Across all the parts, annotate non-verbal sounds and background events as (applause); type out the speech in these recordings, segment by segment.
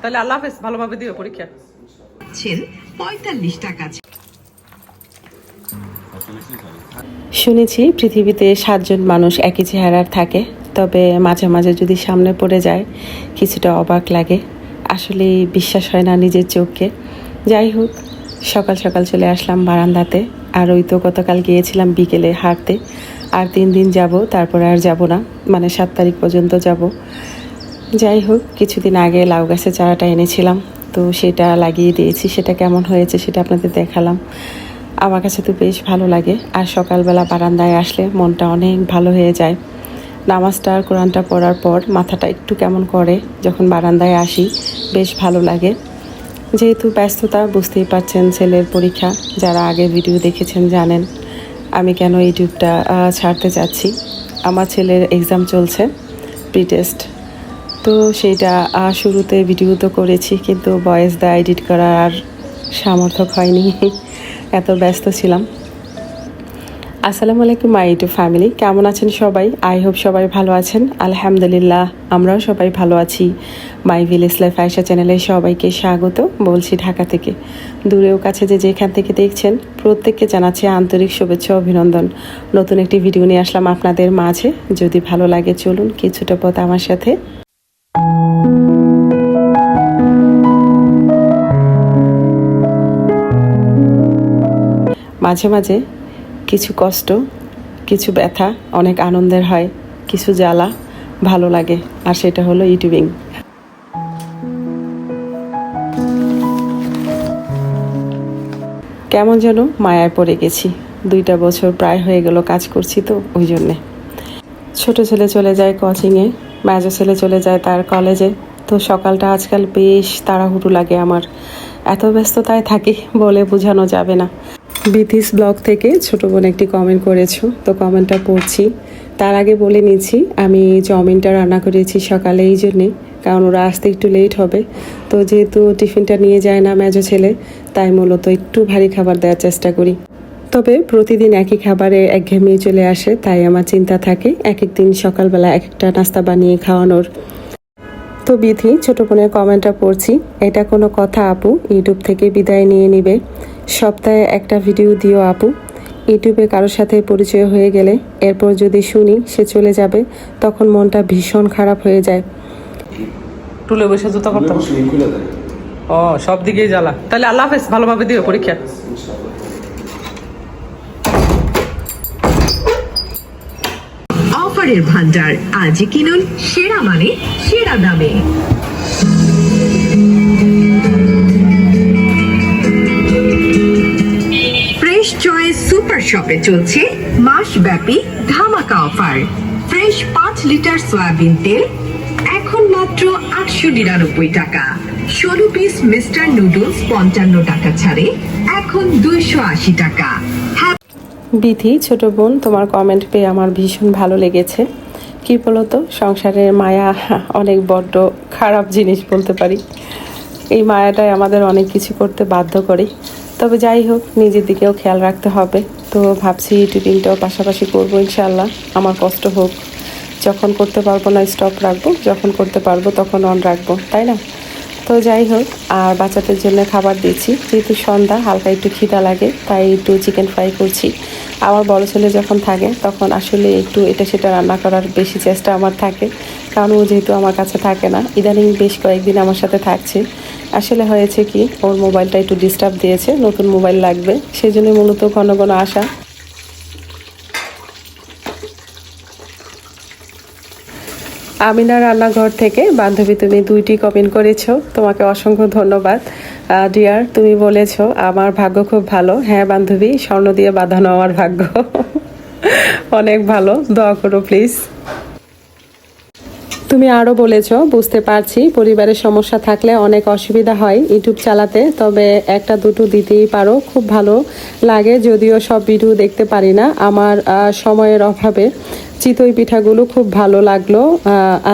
তাহলে আল্লাহ হাফেজ ভালোভাবে দিও পরীক্ষা। পঁয়তাল্লিশ টাকা শুনেছি পৃথিবীতে সাতজন মানুষ একই চেহারার থাকে তবে মাঝে মাঝে যদি সামনে পড়ে যায় কিছুটা অবাক লাগে। আসলে বিশ্বাস হয় না নিজের চোখকে। যাই হোক সকাল সকাল চলে আসলাম বারান্দাতে। আর ওই তো গতকাল গিয়েছিলাম বিকেলে হাঁটতে। আর তিন দিন যাব তারপর আর যাব না। মানে সাত তারিখ পর্যন্ত যাব। যাই হোক, কিছুদিন আগে লাউ গাছের চারাটা এনেছিলাম, তো সেটা লাগিয়ে দিয়েছি। সেটা কেমন হয়েছে সেটা আপনাদের দেখালাম। আমার কাছে তো বেশ ভালো লাগে। আর সকালবেলা বারান্দায় আসলে মনটা অনেক ভালো হয়ে যায়। নামাজটা আর কোরআনটা পড়ার পর মাথাটা একটু কেমন করে, যখন বারান্দায় আসি, বেশ ভালো লাগে। যেহেতু ব্যস্ততা, বুঝতেই পারছেন ছেলের পরীক্ষা, যারা আগে ভিডিও দেখেছেন জানেন আমি কেন ইউটিউবটা ছাড়তে চাচ্ছি। আমার ছেলের এক্সাম চলছে প্রি টেস্ট তো আহ, শুরুতে ভিডিও তো করেছি কিন্তু ভয়েস দা এডিট করার আর সামর্থক হয়নি। এত ব্যস্ত ছিলাম। আসসালামু আলাইকুম মাই টু ফ্যামিলি কেমন আছেন সবাই? আই হোপ সবাই ভালো আছেন। আলহামদুলিল্লাহ আমরাও সবাই ভালো আছি। মাই ভিলেজ লাইফ আয়সা চ্যানেলে সবাইকে স্বাগত। বলছি ঢাকা থেকে। দূরেও কাছে যে যেখান থেকে দেখছেন প্রত্যেককে জানাচ্ছি আন্তরিক শুভেচ্ছা অভিনন্দন। নতুন একটি ভিডিও নিয়ে আসলাম আপনাদের মাঝে। যদি ভালো লাগে চলুন কিছুটা পথ আমার সাথে মাঝে মাঝে কিছু কষ্ট, কিছু ব্যথা, অনেক আনন্দের হয়, কিছু জ্বালা ভালো লাগে। আর সেটা হলো ইউটিউবিং। কেমন যেন মায়ায় পড়ে গেছি। দুইটা বছর প্রায় হয়ে গেল কাজ করছি তো, ওই জন্যে। ছোট ছেলে চলে যায় কোচিংয়ে, মেজো ছেলে চলে যায় তার কলেজে। তো সকালটা আজকাল বেশ তাড়াহুড়ো লাগে আমার। এত ব্যস্ততায় থাকি বলে বোঝানো যাবে না। বিথিস ব্লগ থেকে ছোট বোন একটি কমেন্ট করেছ। তো কমেন্টটা পড়ছি। তার আগে বলে নিচ্ছি, আমি চাউমিনটা রান্না করেছি সকালে এই জন্যে, কারণ ওরা আসতে একটু লেট হবে। তো যেহেতু টিফিনটা নিয়ে যায় না মেজো ছেলে, তাই মূলত একটু ভারী খাবার দেওয়ার চেষ্টা করি। তবে প্রতিদিন একই খাবারে একঘেয়েমি চলে আসে, তাই আমার চিন্তা থাকে এক এক দিন সকালবেলা এক একটা নাস্তা বানিয়ে খাওয়ানোর। তো বিধি, ছোট বোনের কমেন্টটা পড়ছি। এটা কোনো কথা আপু, ইউটিউব থেকে বিদায় নিয়ে নিবে। সপ্তাহে একটা ভিডিও দিও আপু। ইউটিউবে কারোর সাথে পরিচয় হয়ে গেলে এরপর যদি শুনি সে চলে যাবে তখন মনটা ভীষণ খারাপ হয়ে যায়। টুলে বসে জুতা করতে হবে। ও সব দিকেই জ্বালা। তাহলে আল্লাহ হাফেজ ভালোভাবে দিও পরীক্ষা। অফারের ভান্ডার আজই কিনুন সেরা মানে সেরা দামে। শপে চলছে মাসব্যাপী ধামাকা অফার। ফ্রেশ পাঁচ লিটার সয়াবিন তেল, এখন মাত্র আটশো নিরানব্বই টাকা। ষোলো পিস মিস্টার নুডলস পঞ্চান্ন টাকা ছাড়ে, এখন দুইশো আশি টাকা। বিধি, ছোট বোন, তোমার কমেন্ট পেয়ে আমার ভীষণ ভালো লেগেছে। কি বলতো, সংসারের মায়া, অনেক বড্ড খারাপ জিনিস বলতে পারি। এই মায়াটাই আমাদের অনেক কিছু করতে বাধ্য করে। তবে যাই হোক, নিজের দিকেও খেয়াল রাখতে হবে। তো ভাবছি টিফিনটাও পাশাপাশি করব ইনশাল্লাহ আমার কষ্ট হোক। যখন করতে পারব না স্টপ রাখব। যখন করতে পারব, তখন অন রাখব, তাই না? তো যাই হোক, আর বাচ্চাদের জন্য খাবার দিচ্ছি। যেহেতু সন্ধ্যা, হালকা একটু খিদা লাগে, তাই একটু চিকেন ফ্রাই করছি। আমার বড় ছেলে যখন থাকে, তখন আসলে একটু এটা সেটা রান্না করার বেশি চেষ্টা আমার থাকে। কারণ ও যেহেতু আমার কাছে থাকে না, ইদানিং বেশ কয়েকদিন আমার সাথে থাকছে। আসলে হয়েছে কি, ওর মোবাইলটা একটু ডিস্টার্ব দিয়েছে, নতুন মোবাইল লাগবে। সেই জন্য মূলত ঘন ঘন আসা। আমিনা রান্নাঘর থেকে, বান্ধবী তুমি দুইটি কমেন্ট করেছ। তোমাকে অসংখ্য ধন্যবাদ। ডিয়ার তুমি বলেছ, আমার ভাগ্য খুব ভালো। হ্যাঁ বান্ধবী, স্বর্ণ দিয়ে বাঁধানো আমার ভাগ্য। অনেক ভালো। দোয়া করো প্লিজ তুমি আরও বলেছ, বুঝতে পারছি পরিবারের সমস্যা থাকলে অনেক অসুবিধা হয় ইউটিউব চালাতে, তবে একটা দুটো দিতেই পারো। খুব ভালো লাগে, যদিও সব ভিডিও দেখতে পারি না। আমার সময়ের অভাবে চিতই পিঠাগুলো খুব ভালো লাগল।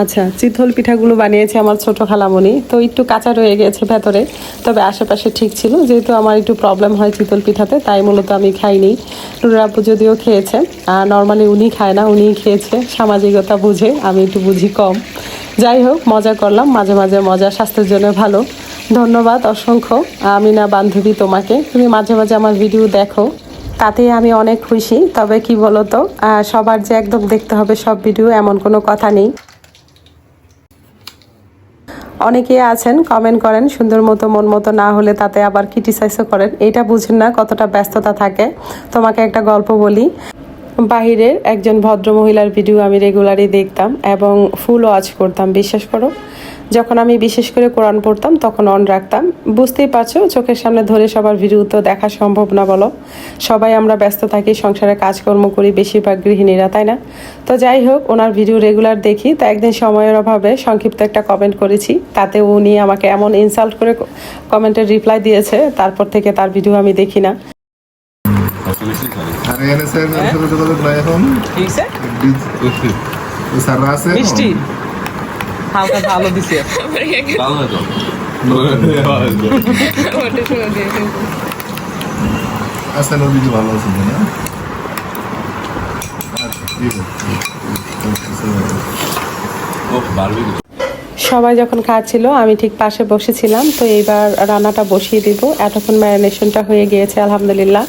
আচ্ছা চিতল পিঠাগুলো বানিয়েছে আমার ছোট খালামণি। তো একটু কাঁচা রয়ে গেছে ভেতরে, তবে আশেপাশে ঠিক ছিল। যেহেতু আমার একটু প্রবলেম হয় চিতল পিঠাতে, তাই মূলত আমি খাইনি। নুরুর আপু যদিও খেয়েছে, আর নর্মালি উনি খায় না, উনিই খেয়েছে। সামাজিকতা বুঝে, আমি একটু বুঝি কম। যাই হোক, মজা করলাম। মাঝে মাঝে মজা, স্বাস্থ্যের জন্য ভালো। ধন্যবাদ অসংখ্য। আমি না বান্ধবী তোমাকে। তুমি মাঝে মাঝে আমার ভিডিও দেখো। তাতে আমি অনেক খুশি। তবে কি বলতো সবার যে একদম দেখতে হবে সব ভিডিও এমন কোনো কথা নেই। অনেকেই আছেন কমেন্ট করেন, সুন্দর মতো, মন মতো না হলে তাতে আবার ক্রিটিসাইজও করেন। এটা বুঝেন না কতটা ব্যস্ততা থাকে। তোমাকে একটা গল্প বলি। বাহিরের একজন ভদ্র মহিলার ভিডিও আমি রেগুলারই দেখতাম এবং ফুল ওয়াচ করতাম, বিশ্বাস করো। যখন আমি বিশেষ করে কোরআন পড়তাম তখন অন রাখতাম। বুঝতেই পারছ চোখের সামনে ধরে সবার ভিডিও তো দেখা সম্ভব না বলো। সবাই আমরা ব্যস্ত থাকি সংসারে কাজকর্ম করি বেশিরভাগ গৃহিণীরা তাই না? তো যাই হোক ওনার ভিডিও রেগুলার দেখি। তো একদিন সময়ের অভাবে সংক্ষিপ্ত একটা কমেন্ট করেছি। তাতে উনি আমাকে এমন ইনসাল্ট করে কমেন্টের রিপ্লাই দিয়েছে তারপর থেকে তার ভিডিও আমি দেখি না। স্যাররা আছে হালকা ভালো দিছে। ভালো আছে না ঠিক আছে সবাই যখন খাচ্ছিল আমি ঠিক পাশে বসেছিলাম তো এইবার রান্নাটা বসিয়ে দিব। এতক্ষণ ম্যারিনেশনটা হয়ে গিয়েছে আলহামদুলিল্লাহ।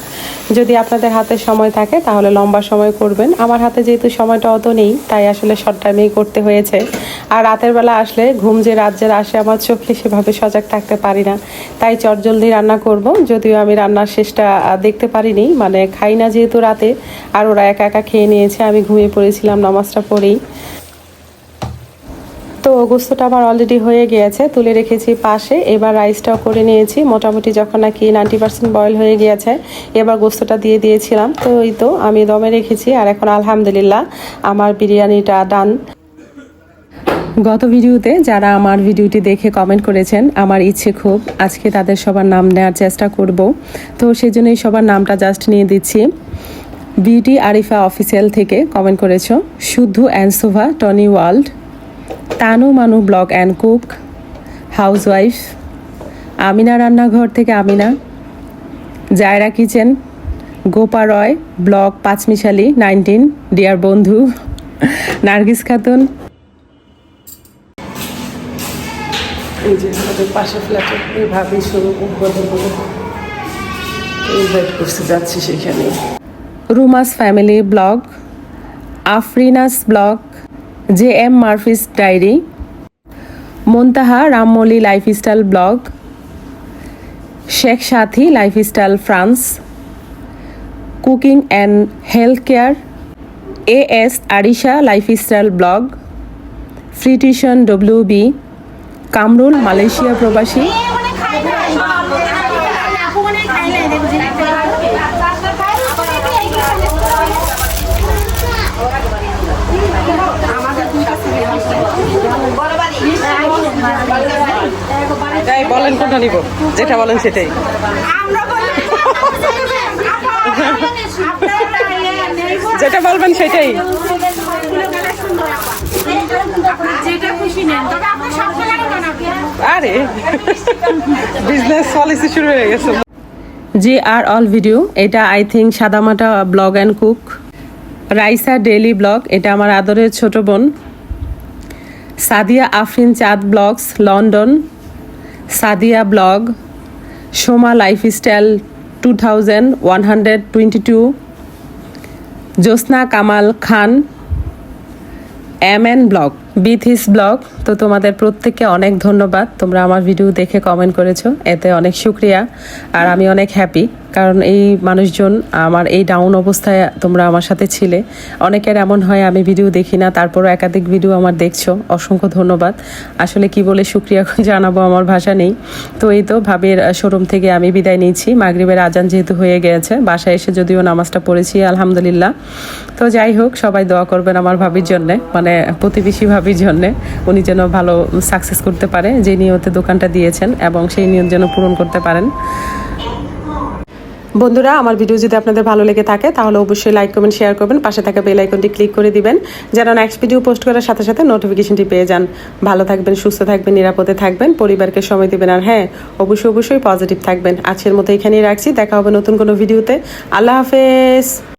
যদি আপনাদের হাতে সময় থাকে, তাহলে লম্বা সময় করবেন। আমার হাতে যেহেতু সময়টা অত নেই, তাই আসলে শর্ট টাইমেই করতে হয়েছে। আর রাতের বেলা আসলে ঘুম যে রাজ্যের আসে, আমার চোখে সেভাবে সজাগ থাকতে পারি না। তাই চটজলদি রান্না করব। যদিও আমি রান্নার শেষটা দেখতে পারিনি মানে খাই না যেহেতু রাতে, আর ওরা একা একা খেয়ে নিয়েছে, আমি ঘুমিয়ে পড়েছিলাম নামাজটা পড়েই। তো গোস্তটা আমার অলরেডি হয়ে গিয়েছে, তুলে রেখেছি পাশে। এবার রাইসটাও করে নিয়েছি। মোটামুটি যখন নাকি নাইনটি পার্সেন্ট বয়েল হয়ে গিয়েছে, এবার গোস্তটা দিয়ে দিয়েছিলাম। তো এই তো আমি দমে রেখেছি আর এখন আলহামদুলিল্লাহ আমার বিরিয়ানিটা ডান গত ভিডিওতে যারা আমার ভিডিওটি দেখে কমেন্ট করেছেন, আমার ইচ্ছে খুব আজকে তাদের সবার নাম নেওয়ার চেষ্টা করব। তো সেই জন্যই সবার নামটা জাস্ট নিয়ে দিচ্ছি। বিউটি আরিফা অফিসিয়াল থেকে কমেন্ট করেছ। শুদ্ধ অ্যান্সোভা Tony world. Tanu Manu blog and cook housewife Amina রান্নাঘর থেকে আমিনা জায়রা কিচেন গোপা রয় ব্লগ পাঁচমিশালি নাইনটিন ডিয়ার বন্ধু নার্গিস খাতুন। এই যে আমাদের পাশে ফ্ল্যাটে এভাবেই শুরু ইনভাইট করতে যাচ্ছি সেখানে Ruma's family blog Afrina's blog J M Murphy's diary Montaha রামমলি lifestyle blog Sheikh Sathi lifestyle France cooking and health care A S Arisha lifestyle blog free tuition W B Kamrul Malaysia প্রবাসী তাই বলেন কোনটা নিব? যেটা বলেন সেটাই। যেটা বলবেন সেটাই। আরে বিজনেস পলিসি শুরু হয়ে গেছে। জি আর অল ভিডিও এটা আই থিঙ্ক সাদামাটা blog and cook Raisa daily blog এটা আমার আদরের ছোট বোন। Sadia Afrin Chand blogs, London. Sadia blog, Soma lifestyle two thousand one hundred twenty two. Jyotsna Kamal Khan, M N blog. Bithi's blog তো তোমাদের প্রত্যেককে অনেক ধন্যবাদ। তোমরা আমার ভিডিও দেখে কমেন্ট করেছ। এতে অনেক শুক্রিয়া। আর আমি অনেক হ্যাপি কারণ এই মানুষজন আমার এই ডাউন অবস্থায় তোমরা আমার সাথে ছিলে। অনেকের এমন হয়, আমি ভিডিও দেখি না, তারপরও একাধিক ভিডিও আমার দেখছ। অসংখ্য ধন্যবাদ। আসলে কি বলে শুক্রিয়া (laughs) জানাব আমার ভাষা নেই। তো এই তো ভাবের শোরুম থেকে আমি বিদায় নিয়েছি মাগরিবের আজান যেহেতু হয়ে গেছে, বাসায় এসে যদিও নামাজটা পড়েছি, আলহামদুলিল্লাহ। তো যাই হোক, সবাই দোয়া করবেন আমার ভাবির জন্যে। মানে প্রতিবেশী ভাবির জন্যে। উনি যেন ভালো সাকসেস করতে পারে, যে নিয়তে দোকানটা দিয়েছেন এবং সেই নিয়ত যেন পূরণ করতে পারেন। বন্ধুরা, আমার ভিডিও যদি আপনাদের ভালো লেগে থাকে, তাহলে অবশ্যই লাইক কমেন্ট শেয়ার করবেন। পাশে থাকা বেল আইকনটি ক্লিক করে দিবেন, যেন নেক্সট ভিডিও পোস্ট করার সাথে সাথে নোটিফিকেশনটি পেয়ে যান। ভালো থাকবেন, সুস্থ থাকবেন, নিরাপদে থাকবেন, পরিবারকে সময় দিবেন আর হ্যাঁ অবশ্যই অবশ্যই পজিটিভ থাকবেন। আজকের মতো এখানেই রাখছি, দেখা হবে নতুন কোনো ভিডিওতে আল্লাহ হাফেজ!